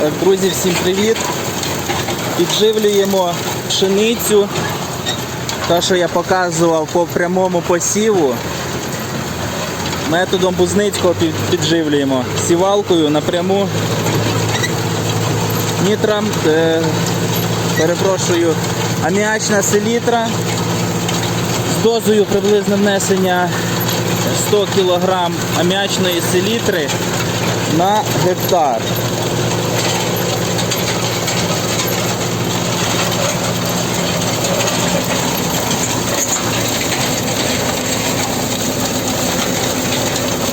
Так, Друзі, всім привіт! Підживлюємо пшеницю. Те, що я показував по прямому посіву. Методом Бузницького підживлюємо сівалкою напряму. Нітрам, е, перепрошую, аміачна селітра з дозою приблизно внесення 100 кг аміачної селітри на гектар.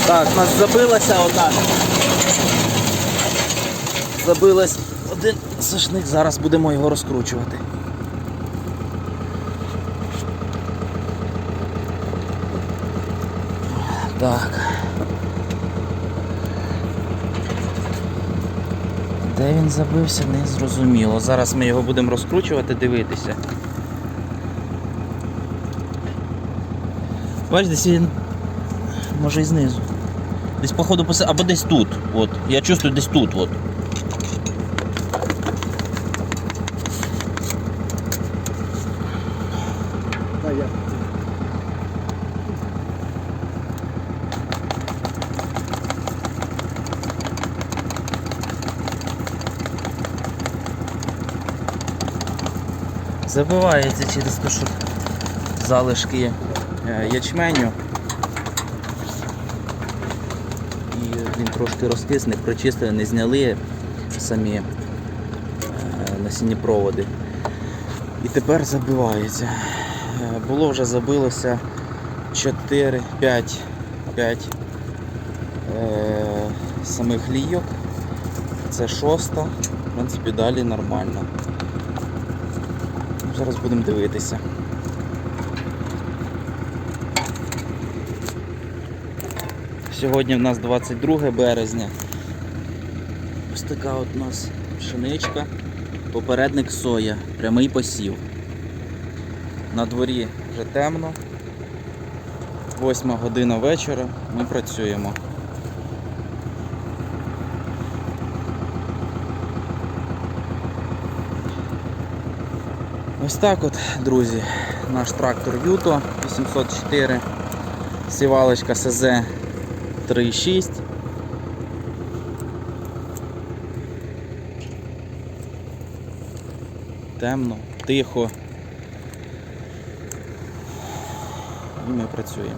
Так, у нас забилася одна. Забилась один сушник, зараз будемо його розкручувати. Так. Де він забився, не зрозуміло. Зараз ми його будемо розкручувати, дивитися. Бачиш, десь він. Може і знизу. Десь походу поси... або десь тут. От. Я чувствую десь тут. От. Забивається через те, що залишки е, ячменю. І він трошки розкисне, прочистили, не зняли самі е, насінні проводи. І тепер забивається. Е, Було вже забилося 4, 5, 5 е, самих лійок. Це шоста. В принципі, далі нормально. Зараз будемо дивитися. Сьогодні в нас 22 березня. Ось така от у нас пшеничка, попередник соя, прямий посів. На дворі вже темно. 8 година вечора ми працюємо. Ось так от, друзі, наш трактор Юто 804, сівалочка СЗ 3.6. Темно, тихо. І ми працюємо.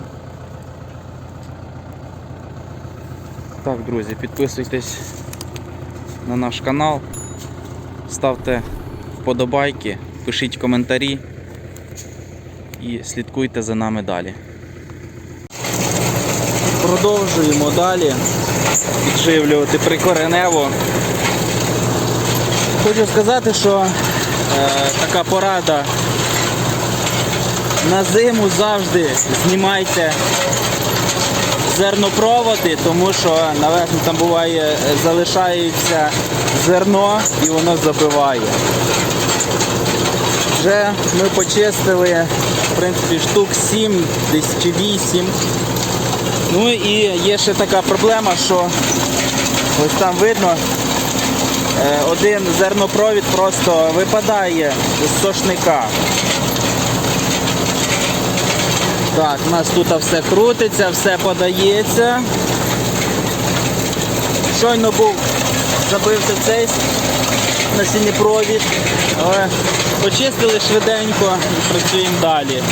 Так, друзі, підписуйтесь на наш канал, ставте вподобайки, пишіть коментарі і слідкуйте за нами далі. Продовжуємо далі підживлювати прикоренево. Хочу сказати, що е, така порада на зиму завжди знімайте зернопроводи, тому що наверху там буває залишається зерно і воно забиває. Вже ми почистили в принципі штук 7 десь чи 8. Ну і є ще така проблема, що ось там видно, е, один зернопровід просто випадає з сошника. Так, у нас тут все крутиться, все подається. Щойно був забився цей насіннєпровід, але почистили швиденько і працюємо далі.